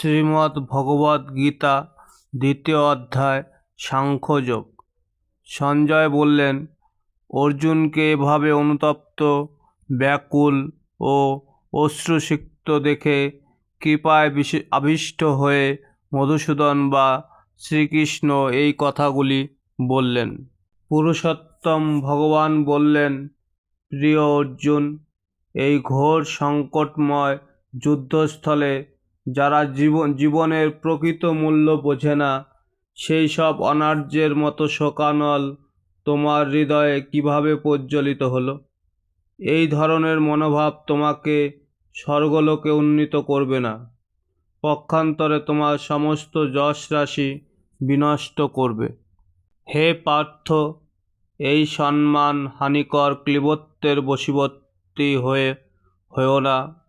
শ্রীমদ্ ভগবদ্ গীতা, দ্বিতীয় অধ্যায়, সাংখ্যযোগ। সঞ্জয় বললেন, অর্জুনকে এভাবে অনুতপ্ত, ব্যাকুল ও অশ্রুসিক্ত দেখে কৃপায় আবিষ্ট হয়ে মধুসূদন বা শ্রীকৃষ্ণ এই কথাগুলি বললেন। পুরুষোত্তম ভগবান বললেন, প্রিয় অর্জুন, এই ঘোর সংকটময় যুদ্ধস্থলে যারা জীবন, জীবনের প্রকৃত মূল্য বোঝে না, সেই সব অনার্যের মতো শোকানল তোমার হৃদয়ে কীভাবে প্রজ্বলিত হলো? এই ধরনের মনোভাব তোমাকে স্বর্গলোকে উন্নীত করবে না। পক্ষান্তরে তোমার সমস্ত যশ রাশি বিনষ্ট করবে। হে পার্থ, এই সম্মান হানিকর ক্লীবত্বের বশীবর্তী হয়ে, হয়েও না।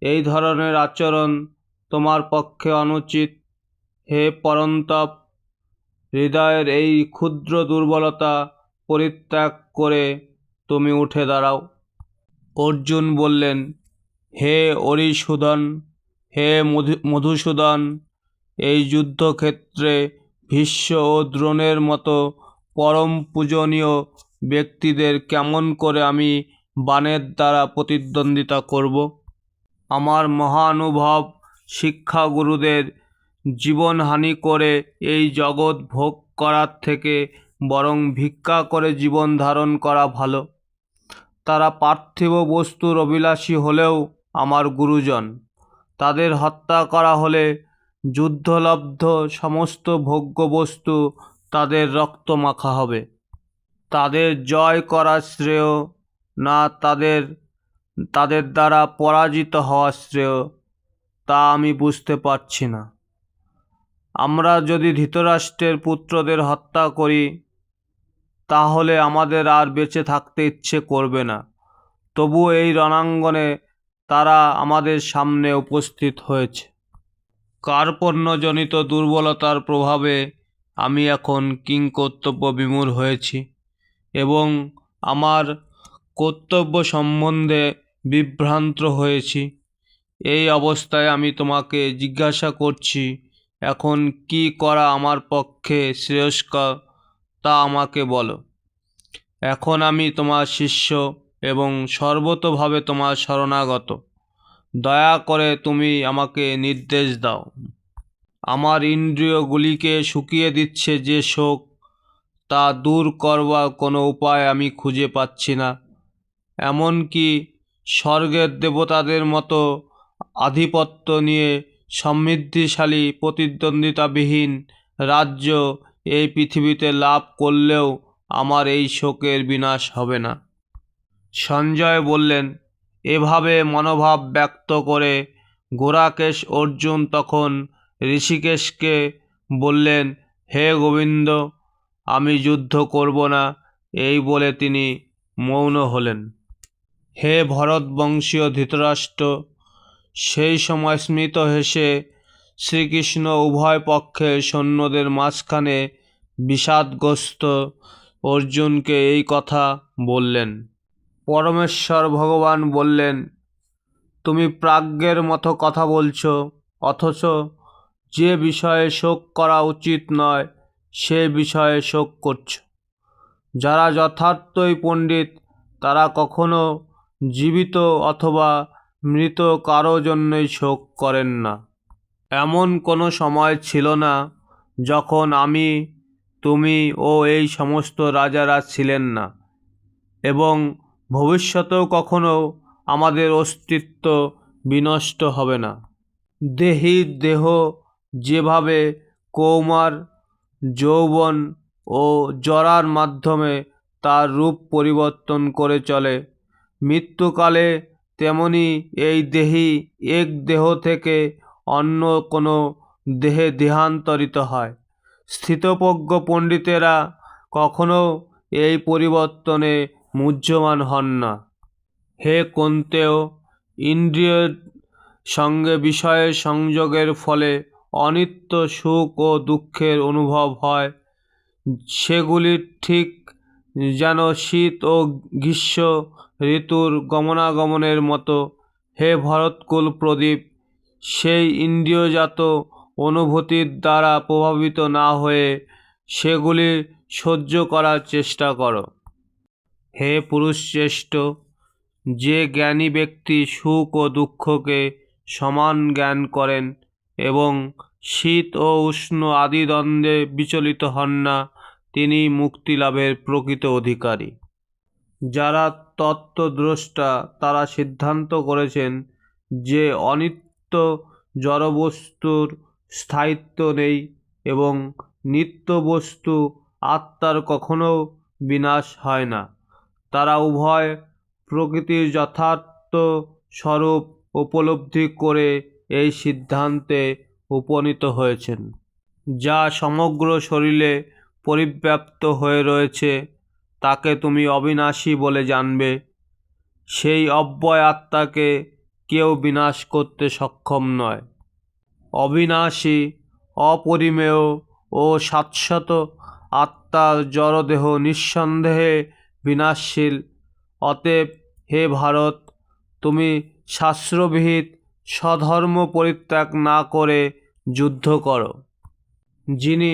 এই ধরনের আচরণ তোমার পক্ষে অনুচিত। হে পরন্তপ, হৃদয়ের এই ক্ষুদ্র দুর্বলতা পরিত্যাগ করে তুমি উঠে দাঁড়াও। অর্জুন বললেন, হে অরিসূদন হে মধু- মধুসূদন, এই যুদ্ধক্ষেত্রে ভীষ্ম ও দ্রোণের মতো পরম পূজনীয় ব্যক্তিদের কেমন করে আমি বাণের দ্বারা প্রতিদ্বন্দ্বিতা করব? আমার মহানুভব শিক্ষাগুরুদের জীবনহানি করে এই জগৎ ভোগ করার থেকে বরং ভিক্ষা করে জীবন ধারণ করা ভালো। তারা পার্থিব বস্তুর অভিলাষী হলেও আমার গুরুজন। তাদের হত্যা করা হলে যুদ্ধলব্ধ সমস্ত ভোগ্য বস্তু তাদের রক্ত মাখা হবে। তাদের জয় করা শ্রেয় না তাদের তাদের দ্বারা পরাজিত হওয়া শ্রেয়, তা আমি বুঝতে পারছি না। আমরা যদি ধৃতরাষ্ট্রের পুত্রদের হত্যা করি, তাহলে আমাদের আর বেঁচে থাকতে ইচ্ছে করবে না। তবু এই রণাঙ্গনে তারা আমাদের সামনে উপস্থিত হয়েছে। কার্পণ্যজনিত দুর্বলতার প্রভাবে আমি এখন কিংকর্তব্য বিমূঢ় হয়েছি এবং আমার কর্তব্য সম্বন্ধে বিভ্রান্ত হয়েছি। এই অবস্থায় আমি তোমাকে জিজ্ঞাসা করছি, এখন কি করা আমার পক্ষে শ্রেয়স্কর তা আমাকে বলো। এখন আমি তোমার শিষ্য এবং সর্বতোভাবে তোমার শরণাগত। দয়া করে তুমি আমাকে নির্দেশ দাও। আমার ইন্দ্রিয়গুলিকে শুকিয়ে দিচ্ছে যে শোক, তা দূর করবার কোনো উপায় আমি খুঁজে পাচ্ছি না। এমনকি স্বর্গের দেবতাদের মতো আধিপত্য নিয়ে সমৃদ্ধিশালী প্রতিদ্বন্দ্বিতাবিহীন রাজ্য এই পৃথিবীতে লাভ করলেও আমার এই শোকের বিনাশ হবে না। সঞ্জয় বললেন, এভাবে মনোভাব ব্যক্ত করে গোরাকেশ অর্জুন তখন ঋষিকেশকে বললেন, হে গোবিন্দ, আমি যুদ্ধ করব না। এই বলে তিনি মৌন হলেন। হে ভরতবংশীয় ধৃতরাষ্ট্র, সেই সময় স্মিত হেসে শ্রীকৃষ্ণ উভয় পক্ষের সৈন্যদের মাঝখানে বিষাদগ্রস্ত অর্জুনকে এই কথা বললেন। পরমেশ্বর ভগবান বললেন, তুমি প্রাজ্ঞের মতো কথা বলছো, অথচ যে বিষয়ে শোক করা উচিত নয়, সে বিষয়ে শোক করছ। যারা যথার্থই পণ্ডিত, তারা কখনো জীবিত অথবা মৃত কারও জন্যই শোক করেন না। এমন কোনো সময় ছিল না যখন আমি, তুমি ও এই সমস্ত রাজারা ছিলেন না এবং ভবিষ্যতেও কখনো আমাদের অস্তিত্ব বিনষ্ট হবে না। দেহি দেহ যেভাবে কৌমার, যৌবন ও জরার মাধ্যমে তার রূপ পরিবর্তন করে চলে মৃত্যুকালে তেমনি এই দেহি এক দেহ থেকে অন্য কোনো দেহে দেহান্তরিত হয়। স্থিতপ্রজ্ঞ পণ্ডিতেরা কখনো এই পরিবর্তনে মুহ্যমান হন না। হে কন্তেও ইন্দ্রিয়ের সঙ্গে বিষয়ের সংযোগের ফলে অনিত্য সুখ ও দুঃখের অনুভব হয়। সেগুলি ঠিক যেন শীত ও গ্রীষ্ম ঋতুর গমনাগমনের মতো। হে ভরতকুল প্রদীপ, সেই ইন্দ্রিয়জাত অনুভূতির দ্বারা প্রভাবিত না হয়ে সেগুলি সহ্য করার চেষ্টা করো। হে পুরুষশ্রেষ্ঠ, যে জ্ঞানী ব্যক্তি সুখ ও দুঃখকে সমান জ্ঞান করেন এবং শীত ও উষ্ণ আদি দ্বন্দ্বে বিচলিত হন না, তিনি মুক্তি লাভের প্রকৃত অধিকারী। যারা তত্ত্বদ্রষ্টা, তারা সিদ্ধান্ত করেছেন যে অনিত্য জড়বস্তুর স্থায়িত্ব নেই এবং নিত্য বস্তু আত্মার কখনো বিনাশ হয় না। তারা উভয় প্রকৃতির যথার্থ স্বরূপ উপলব্ধি করে এই সিদ্ধান্তে উপনীত হয়েছেন, যা সমগ্র শরীরে পরিব্যাপ্ত হয়ে রয়েছে। তাকে তুমি অবিনাশী বলে জানবে। সেই অব্যয় আত্মাকে কেউ বিনাশ করতে সক্ষম নয়। অবিনাশী, অপরিমেয় ও শাশ্বত আত্মার জড়দেহ নিঃসন্দেহে বিনাশশীল। অতএব হে ভারত, তুমি শাস্ত্রবিহিত স্বধর্ম পরিত্যাগ না করে যুদ্ধ করো। যিনি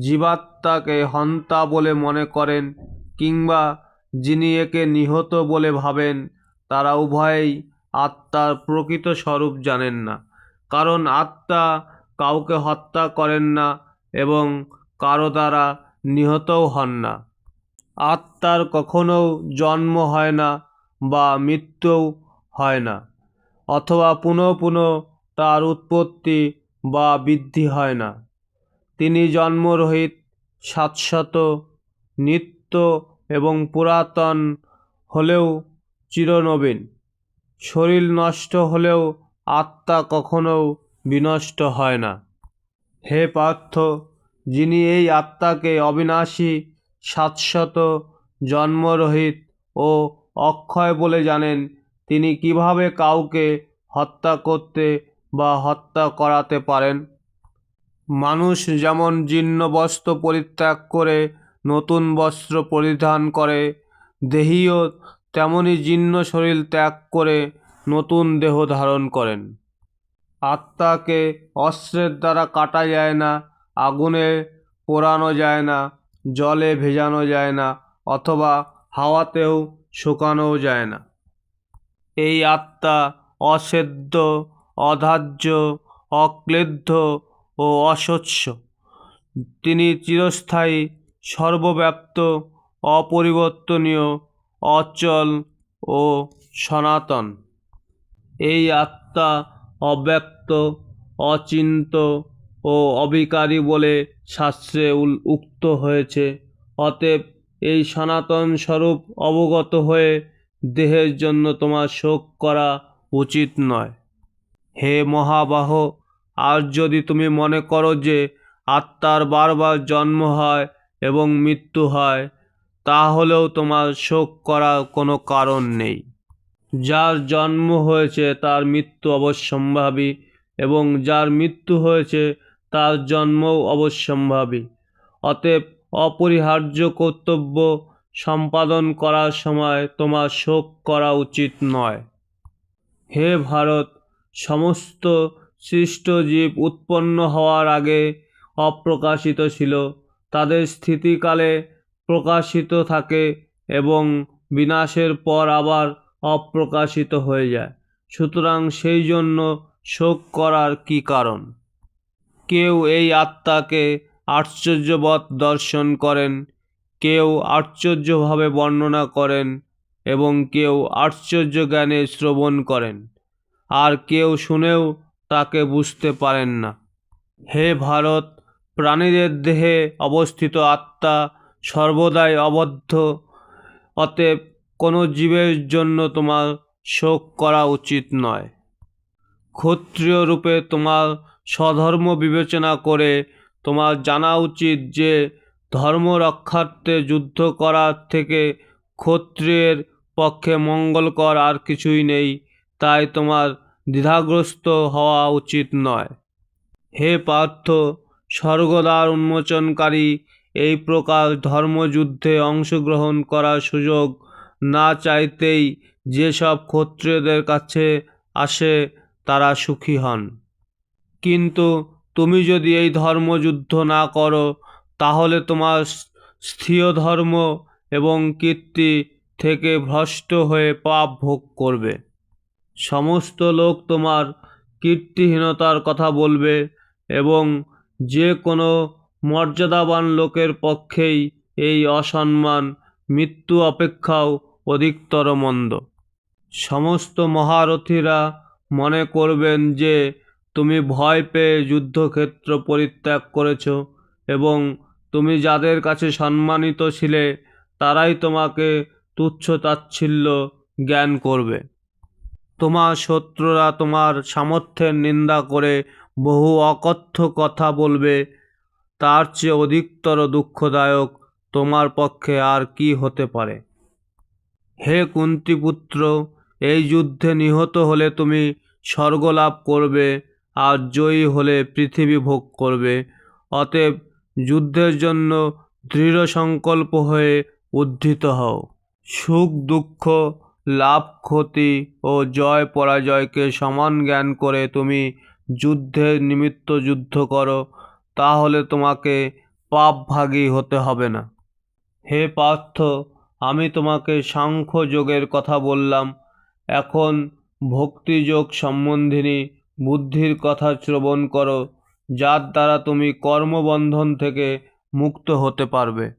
জীবাত্মাকে হন্তা বলে মনে করেন কিংবা যিনি একে নিহত বলে ভাবেন, তারা উভয়েই আত্মার প্রকৃত স্বরূপ জানেন না। কারণ আত্মা কাউকে হত্যা করেন না এবং কারও দ্বারা নিহতও হন না। আত্মার কখনো জন্ম হয় না বা মৃত্যুও হয় না, অথবা পুনঃ পুনঃ তার উৎপত্তি বা বৃদ্ধি হয় না। তিনি জন্মরহিত শাশ্বত নিত্য এবং পুরাতন হলেও চিরনবীন। শরীর নষ্ট হলেও আত্মা কখনও বিনষ্ট হয় না। হে পার্থ, যিনি এই আত্মাকে অবিনাশী শাশ্বত জন্মরহিত ও অক্ষয় বলে জানেন, তিনি কীভাবে কাউকে হত্যা করতে বা হত্যা করাতে পারেন? মানুষ যেমন জীর্ণ বস্ত্র পরিত্যাগ করে নতুন বস্ত্র পরিধান করে। দেহীও তেমনি জীর্ণ শরীর ত্যাগ করে নতুন দেহ ধারণ করেন। আত্মাকে অস্ত্রের দ্বারা কাটা যায় না, আগুনে পোড়ানো যায় না, জলে ভেজানো যায় না, অথবা হাওয়াতেও শুকানোও যায় না। এই আত্মা অসেদ্য, অধার্য, অক্লেদ্ধ ও অস্বচ্ছ। তিনি চিরস্থায়ী সর্বব্যাপ্ত, অপরিবর্তনীয়, অচল ও সনাতন। এই আত্মা অব্যক্ত, অচিন্ত ও অবিকারী বলে শাস্ত্রে উক্ত হয়েছে। অতএব এই সনাতন স্বরূপ অবগত হয়ে দেহের জন্য তোমার শোক করা উচিত নয়। হে মহাবাহ, আর যদি তুমি মনে করো যে আত্মার বারবার জন্ম হয় এবং মৃত্যু হয়, তাহলেও তোমার শোক করার কোনো কারণ নেই। যার জন্ম হয়েছে তার মৃত্যু অবশ্যম্ভাবী, এবং যার মৃত্যু হয়েছে তার জন্মও অবশ্যম্ভাবী। অতএব অপরিহার্য কর্তব্য সম্পাদন করার সময় তোমার শোক করা উচিত নয়। হে ভারত, সমস্ত সৃষ্ট জীব উৎপন্ন হওয়ার আগে অপ্রকাশিত ছিল। তাদের স্থিতিকালে প্রকাশিত থাকে এবং বিনাশের পর আবার অপ্রকাশিত হয়ে যায়। সুতরাং সেই জন্য শোক করার কি কারণ? কেউ এই আত্মাকে আশ্চর্যবৎ দর্শন করেন, কেউ আশ্চর্যভাবে বর্ণনা করেন এবং কেউ আশ্চর্য জ্ঞানে শ্রবণ করেন, আর কেউ শুনেও তাকে বুঝতে পারেন না। হে ভারত প্রাণীদের দেহে অবস্থিত আত্মা সর্বদাই অবদ্ধ। অতএব কোনো জীবের জন্য তোমার শোক করা উচিত নয়। ক্ষত্রিয় রূপে তোমার স্বধর্ম বিবেচনা করে তোমার জানা উচিত যে ধর্ম রক্ষার্থে যুদ্ধ করার থেকে ক্ষত্রিয়ের পক্ষে মঙ্গলকর আর কিছুই নেই, তাই তোমার দ্বিধাগ্রস্ত হওয়া উচিত নয়। হে পার্থ স্বর্গদ্বার উন্মোচনকারী এই প্রকার ধর্মযুদ্ধে অংশগ্রহণ করার সুযোগ না চাইতেই যেসব ক্ষত্রিয়দের কাছে আসে, তারা সুখী হন। কিন্তু তুমি যদি এই ধর্মযুদ্ধ না করো, তাহলে তোমার স্থিয় ধর্ম এবং কীর্তি থেকে ভ্রষ্ট হয়ে পাপ ভোগ করবে। সমস্ত লোক তোমার কীর্তিহীনতার কথা বলবে এবং যে কোনো মর্যাদাবান লোকের পক্ষেই এই অসম্মান মৃত্যু অপেক্ষাও অধিকতর মন্দ। সমস্ত মহারথীরা মনে করবেন যে তুমি ভয় পেয়ে যুদ্ধক্ষেত্র পরিত্যাগ করেছ এবং তুমি যাদের কাছে সম্মানিত ছিলে তারাই তোমাকে তুচ্ছ তাচ্ছিল্য জ্ঞান করবে। তোমার শত্রুরা তোমার সামর্থ্যের নিন্দা করে বহু অকথ্য কথা বলবে, তার চেয়ে অধিকতর দুঃখদায়ক তোমার পক্ষে আর কি হতে পারে? হে কুন্তিপুত্র, এই যুদ্ধে নিহত হলে তুমি স্বর্গ লাভ করবে আর জয়ী হলে পৃথিবী ভোগ করবে। অতএব যুদ্ধের জন্য দৃঢ় সংকল্প হয়ে উদ্ধৃত হও। সুখ, দুঃখ, লাভ, ক্ষতি ও জয় পরাজয়কে সমান জ্ঞান করে তুমি যুদ্ধের নিমিত্ত যুদ্ধ করো, তাহলে তোমাকে পাপভাগী হতে হবে না। হে পার্থ, আমি তোমাকে সাংখ্য যোগের কথা বললাম, এখন ভক্তিযোগ সম্বন্ধিনী বুদ্ধির কথা শ্রবণ করো, যার দ্বারা তুমি কর্মবন্ধন থেকে মুক্ত হতে পারবে।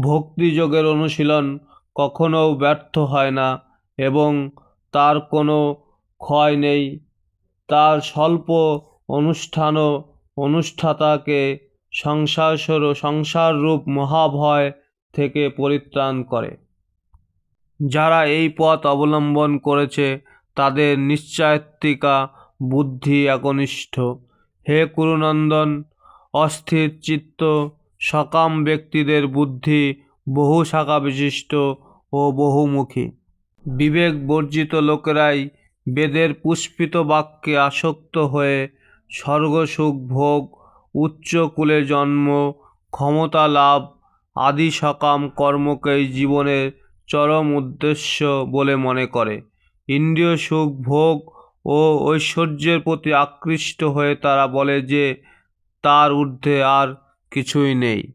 ভক্তিযোগের অনুশীলন কখনও ব্যর্থ হয় না, এবং তার কোনো ক্ষয় নেই। তার স্বল্প অনুষ্ঠানও অনুষ্ঠাতাকে সংসার সংসাররূপ মহাভয় থেকে পরিত্রাণ করে। যারা এই পথ অবলম্বন করেছে, তাদের নিশ্চয়ত্বিকা বুদ্ধি একনিষ্ঠ। হে কুরুনন্দন, অস্থির চিত্ত, সকাম ব্যক্তিদের বুদ্ধি বহু শাখা বিশিষ্ট ও বহুমুখী। বিবেক বর্জিত লোকেরাই বেদের পুষ্পিত বাক্যে আসক্ত হয়ে স্বর্গসুখ ভোগ, উচ্চ কুলে জন্ম, ক্ষমতা লাভ আদি সকাম কর্মকেই জীবনের চরম উদ্দেশ্য বলে মনে করে। ইন্দ্রিয় সুখ ভোগ ও ঐশ্বর্যের প্রতি আকৃষ্ট হয়ে তারা বলে যে, তার ঊর্ধ্বে আর কিছুই নেই।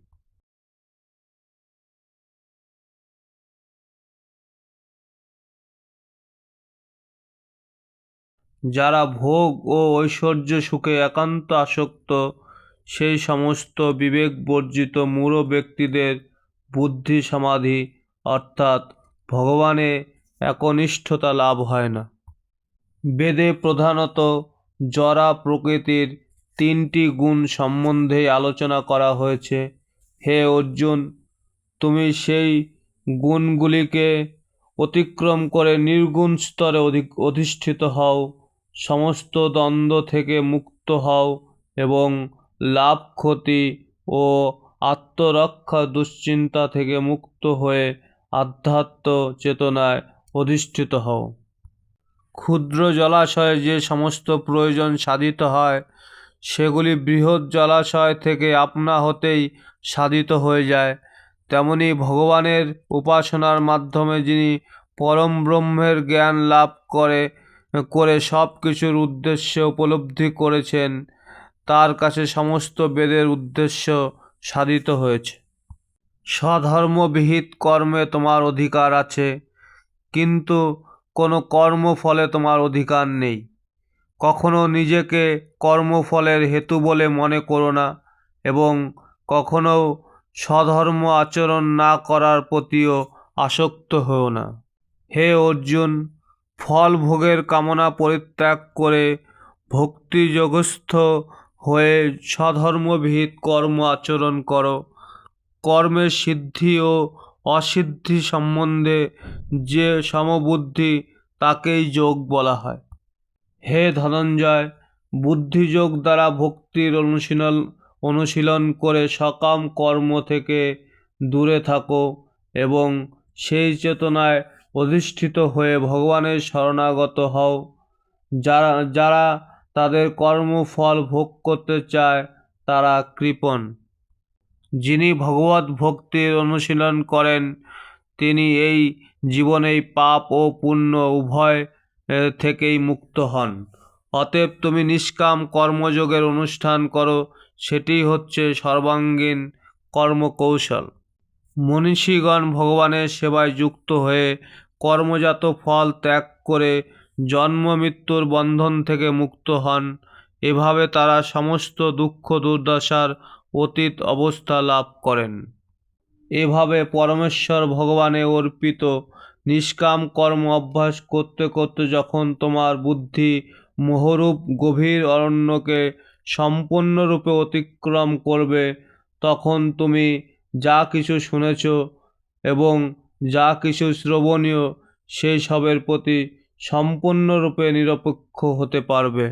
যারা ভোগ ও ঐশ্বর্য সুখে একান্ত আসক্ত, সেই সমস্ত বিবেক বর্জিত মূঢ় ব্যক্তিদের বুদ্ধি সমাধি, অর্থাৎ ভগবানে একনিষ্ঠতা লাভ হয় না। বেদে প্রধানত জরা প্রকৃতির তিনটি গুণ সম্বন্ধে আলোচনা করা হয়েছে। হে অর্জুন, তুমি সেই গুণগুলিকে অতিক্রম করে নির্গুণ স্তরে অধিষ্ঠিত হও। সমস্ত দ্বন্দ্ব থেকে মুক্ত হও এবং লাভ, ক্ষতি ও আত্মরক্ষা দুশ্চিন্তা থেকে মুক্ত হয়ে আধ্যাত্ম চেতনায় অধিষ্ঠিত হও। ক্ষুদ্র জলাশয়ে যে সমস্ত প্রয়োজন সাধিত হয়, সেগুলি বৃহৎ জলাশয় থেকে আপনা হতেই সাধিত হয়ে যায়। তেমনি ভগবানের উপাসনার মাধ্যমে যিনি পরম ব্রহ্মের জ্ঞান লাভ করে করে সব কিছুর উদ্দেশ্য উপলব্ধি করেছেন। তার কাছে সমস্ত বেদের উদ্দেশ্য সাধিত হয়েছে। স্বধর্মবিহিত কর্মে তোমার অধিকার আছে, কিন্তু কোনো কর্মফলে তোমার অধিকার নেই। কখনো নিজেকে কর্মফলের হেতু বলে মনে করো না এবং কখনো স্বধর্ম আচরণ না করার প্রতিও আসক্ত হও না। হে অর্জুন ফল ভোগের কামনা পরিত্যাগ করে ভক্তিযোগস্থ হয়ে স্বধর্মবিহিত কর্ম আচরণ করো। কর্মের সিদ্ধি ও অসিদ্ধি সম্বন্ধে যে সমবুদ্ধি, তাকেই যোগ বলা হয়। হে ধনঞ্জয়, বুদ্ধিযোগ দ্বারা ভক্তির অনুশীলন অনুশীলন করে সকাম কর্ম থেকে দূরে থাকো এবং সেই চেতনায় অধিষ্ঠিত হয়ে ভগবানের শরণাগত হও। যারা যারা তাদের কর্মফল ভোগ করতে চায়, তারা কৃপণ। যিনি ভগবত ভক্তির অনুশীলন করেন, তিনি এই জীবনেই পাপ ও পুণ্য উভয় থেকেই মুক্ত হন। অতএব তুমি নিষ্কাম কর্মযোগের অনুষ্ঠান করো সেটি হচ্ছে সর্বাঙ্গীন কর্মকৌশল। মনীষীগণ ভগবানের সেবায় যুক্ত হয়ে কর্মজাত ফল ত্যাগ করে জন্ম মৃত্যুর বন্ধন থেকে মুক্ত হন। এভাবে তারা সমস্ত দুঃখ দুর্দশার অতীত অবস্থা লাভ করেন। এভাবে পরমেশ্বর ভগবানে অর্পিত নিষ্কাম কর্ম অভ্যাস করতে করতে যখন তোমার বুদ্ধি মোহরূপ গভীর অরণ্যকে সম্পূর্ণরূপে অতিক্রম করবে, তখন তুমি যা কিছু শুনেছ এবং যা কিছু শ্রবণীয় সেই সবের প্রতি সম্পূর্ণরূপে নিরপেক্ষ হতে পারবে।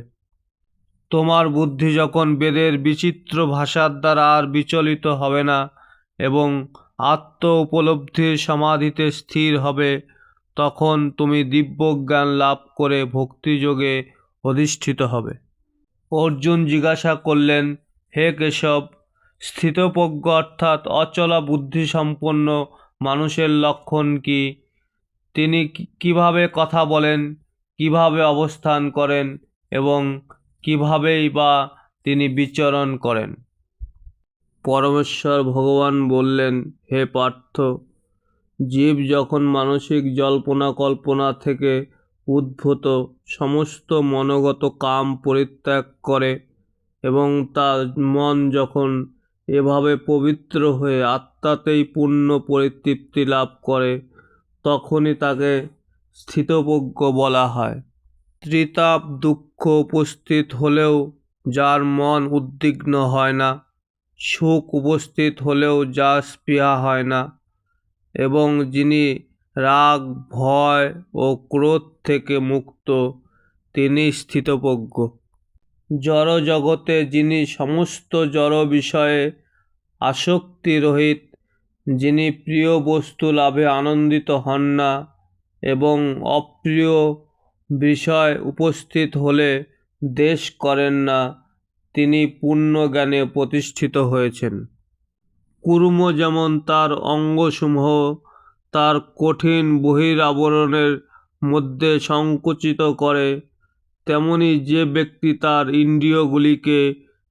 তোমার বুদ্ধি যখন বেদের বিচিত্র ভাষার দ্বারা আর বিচলিত হবে না এবং আত্ম উপলব্ধির সমাধিতে স্থির হবে, তখন তুমি দিব্যজ্ঞান লাভ করে ভক্তিযোগে অধিষ্ঠিত হবে। অর্জুন জিজ্ঞাসা করলেন, হে কেশব, স্থিতপ্রজ্ঞ অর্থাৎ অচলা বুদ্ধিসম্পন্ন মানুষের লক্ষণ কি? তিনি কীভাবে কথা বলেন, কীভাবে অবস্থান করেন এবং কিভাবেই বা তিনি বিচরণ করেন? পরমেশ্বর ভগবান বললেন, হে পার্থ, জীব যখন মানসিক জল্পনা কল্পনা থেকে উদ্ভূত সমস্ত মনোগত কাম পরিত্যাগ করে এবং তার মন যখন এভাবে পবিত্র হয়ে আত্মাতেই পূর্ণ পরিতৃপ্তি লাভ করে, তখনই তাকে স্থিতপ্রজ্ঞ বলা হয়। ত্রিতাপ দুঃখ উপস্থিত হলেও যার মন উদ্বিগ্ন হয় না, সুখ উপস্থিত হলেও যার স্পৃহা হয় না, এবং যিনি রাগ, ভয় ও ক্রোধ থেকে মুক্ত, তিনি স্থিতপ্রজ্ঞ জড় জগতে যিনি সমস্ত জড় বিষয়ে আসক্তি রহিত যিনি প্রিয় বস্তু লাভে আনন্দিত হন না এবং অপ্রিয় বিষয় উপস্থিত হলে দেশ করেন না, তিনি পূর্ণ জ্ঞানে প্রতিষ্ঠিত হয়েছেন। কুর্ম যেমন তার অঙ্গসমূহ, তার কঠিন বহির আবরণের মধ্যে সংকুচিত করে তেমনি যে ব্যক্তি তার ইন্দ্রিয়গুলিকে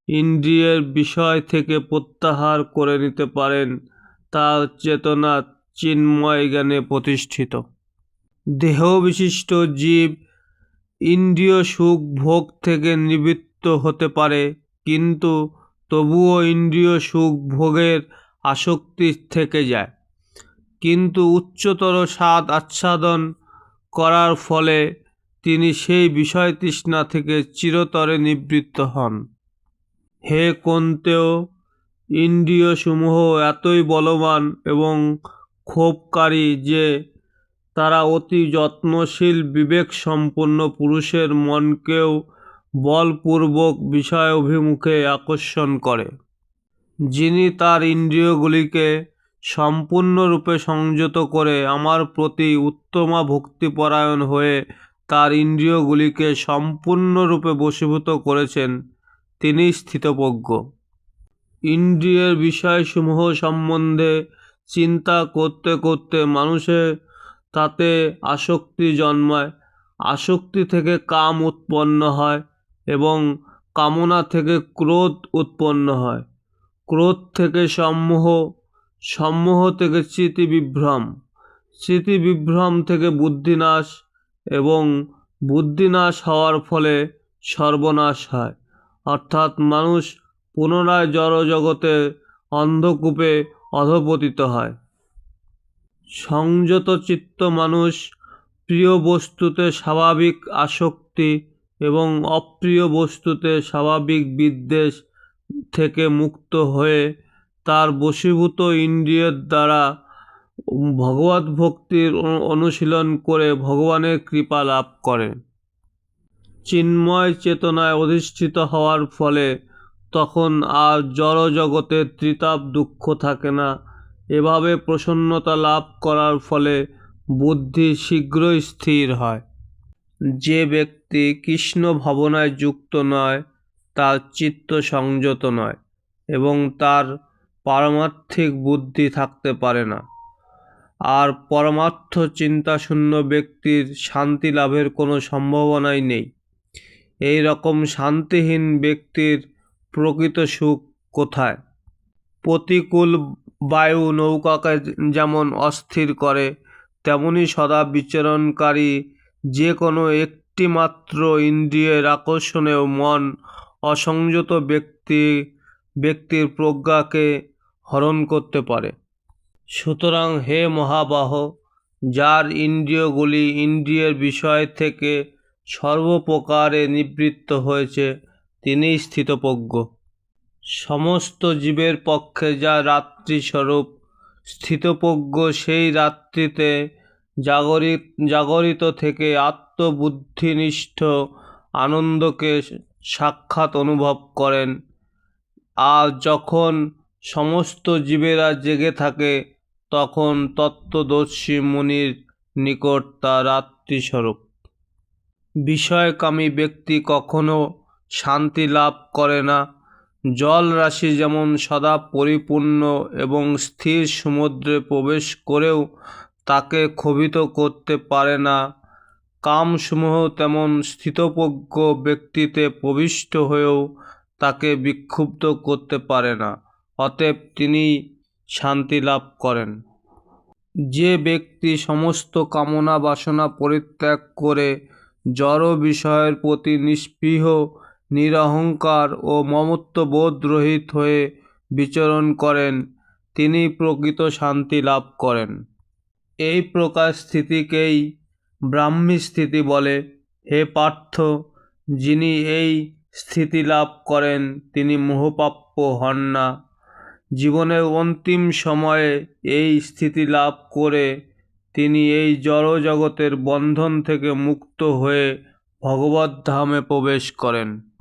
ইন্দ্রিয়ের বিষয় থেকে প্রত্যাহার করে নিতে পারেন, তার চেতনা চিন্ময় জ্ঞানে প্রতিষ্ঠিত। দেহ বিশিষ্ট জীব ইন্দ্রিয় সুখ ভোগ থেকে নিবৃত্ত হতে পারে, কিন্তু তবুও ইন্দ্রিয় সুখ ভোগের আসক্তি থেকে যায়। কিন্তু উচ্চতর স্বাদ আচ্ছাদন করার ফলে তিনি সেই বিষয় তৃষ্ণা থেকে চিরতরে নিবৃত্ত হন। হে কন্তেও, ইন্দ্রিয়সমূহ এতই বলবান এবং ক্ষোভকারী যে তারা অতি যত্নশীল বিবেক সম্পন্ন পুরুষের মনকেও বলপূর্বক বিষয় অভিমুখে আকর্ষণ করে। যিনি তার ইন্দ্রিয়গুলিকে সম্পূর্ণরূপে সংযত করে আমার প্রতি উত্তমা ভক্তিপরায়ণ হয়ে তার ইন্দ্রিয়গুলিকে সম্পূর্ণরূপে বশীভূত করেছেন তিনি স্থিতপ্রজ্ঞ। ইন্দ্রিয়ের বিষয়সমূহ সম্বন্ধে চিন্তা করতে করতে মানুষের তাতে আসক্তি জন্মায়, আসক্তি থেকে কাম উৎপন্ন হয় এবং কামনা থেকে ক্রোধ উৎপন্ন হয়। ক্রোধ থেকে সম্মোহ সম্মোহ থেকে স্মৃতি বিভ্রম স্মৃতি বিভ্রম থেকে বুদ্ধিনাশ এবং বুদ্ধিনাশ হওয়ার ফলে সর্বনাশ হয়। অর্থাৎ মানুষ পুনরায় জড় জগতে অন্ধকূপে অধপতিত হয়। সংযত চিত্ত মানুষ প্রিয় বস্তুতে স্বাভাবিক আসক্তি এবং অপ্রিয় বস্তুতে স্বাভাবিক বিদ্বেষ থেকে মুক্ত হয়ে তার বশীভূত ইন্দ্রিয়ের দ্বারা ভগবত ভক্তির অনুশীলন করে ভগবানের কৃপা লাভ করে। চিন্ময় চেতনায় অধিষ্ঠিত হওয়ার ফলে তখন আর জড় জগতে ত্রিতাপ দুঃখ থাকে না। এভাবে প্রসন্নতা লাভ করার ফলে বুদ্ধি শীঘ্রই স্থির হয়। যে ব্যক্তি কৃষ্ণ ভাবনায় যুক্ত নয়, তার চিত্ত সংযত নয় এবং তার পারমার্থিক বুদ্ধি থাকতে পারে না। আর পরমার্থ চিন্তাশূন্য ব্যক্তির শান্তি লাভের কোনো সম্ভাবনাই নেই। এই রকম শান্তিহীন ব্যক্তির প্রকৃত সুখ কোথায়? প্রতিকূল বায়ু নৌকাকে যেমন অস্থির করে, তেমনি সদা বিচরণকারী যে কোনো একটি মাত্র ইন্দ্রিয়ের আকর্ষণেও মন অসংযত ব্যক্তি, ব্যক্তির প্রজ্ঞাকে হরণ করতে পারে। সুতরাং হে মহাবাহ, যার ইন্দ্রিয়গুলি ইন্দ্রিয়ের বিষয় থেকে সর্বপ্রকারে নিবৃত্ত হয়েছে, তিনিই স্থিতপ্রজ্ঞ। সমস্ত জীবের পক্ষে যা রাত্রিস্বরূপ স্থিতপ্রজ্ঞ সেই রাত্রিতে জাগরিত জাগরিত থেকে আত্মবুদ্ধিনিষ্ঠ আনন্দকে সাক্ষাৎ অনুভব করেন। আর যখন সমস্ত জীবেরা জেগে থাকে তখন তত্ত্বদর্শী মুনির নিকট তা রাত্রিস্বরূপ বিষয়কামী ব্যক্তি কখনো শান্তি লাভ করে না। জল রাশি যেমন সদা পরিপূর্ণ এবং স্থির সমুদ্রে প্রবেশ করেও তাকে ক্ষোভিত করতে পারে না। কামসমূহ তেমন স্থিতপ্রজ্ঞ ব্যক্তিতে প্রবিষ্ট হয়েও তাকে বিক্ষুব্ধ করতে পারে না। অতএব তিনি শান্তি লাভ করেন। যে ব্যক্তি সমস্ত কামনা বাসনা পরিত্যাগ করে জড় বিষয়ের প্রতি নিস্পৃহ নিরহংকার ও মমত্ববোধ রহিত হয়ে বিচরণ করেন, তিনি প্রকৃত শান্তি লাভ করেন। এই প্রকার স্থিতিকেই ব্রাহ্মী স্থিতি বলে। হে পার্থ, যিনি এই স্থিতি লাভ করেন, তিনি মোহপ্রাপ্য হন না। জীবনের অন্তিম সময়ে এই স্থিতি লাভ করে তিনি এই জড়জগতের বন্ধন থেকে মুক্ত হয়ে ভগবত ধামে প্রবেশ করেন।